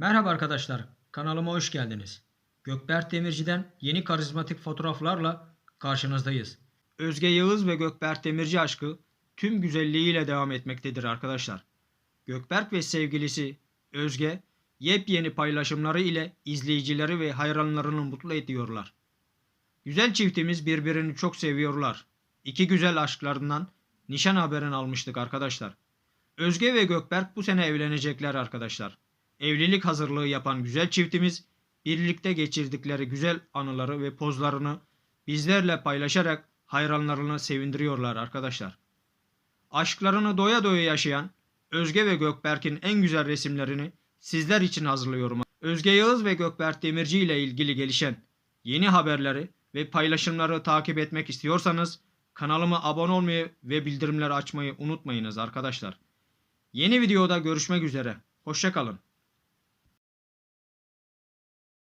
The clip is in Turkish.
Merhaba arkadaşlar, kanalıma hoş geldiniz. Gökberk Demirci'den yeni karizmatik fotoğraflarla karşınızdayız. Özge Yağız ve Gökberk Demirci aşkı tüm güzelliğiyle devam etmektedir arkadaşlar. Gökberk ve sevgilisi Özge yepyeni paylaşımları ile izleyicileri ve hayranlarını mutlu ediyorlar. Güzel çiftimiz birbirini çok seviyorlar. İki güzel aşklarından nişan haberini almıştık arkadaşlar. Özge ve Gökberk bu sene evlenecekler arkadaşlar. Evlilik hazırlığı yapan güzel çiftimiz birlikte geçirdikleri güzel anıları ve pozlarını bizlerle paylaşarak hayranlarını sevindiriyorlar arkadaşlar. Aşklarını doya doya yaşayan Özge ve Gökberk'in en güzel resimlerini sizler için hazırlıyorum. Özge Yağız ve Gökberk Demirci ile ilgili gelişen yeni haberleri ve paylaşımları takip etmek istiyorsanız kanalıma abone olmayı ve bildirimleri açmayı unutmayınız arkadaşlar. Yeni videoda görüşmek üzere. Hoşçakalın.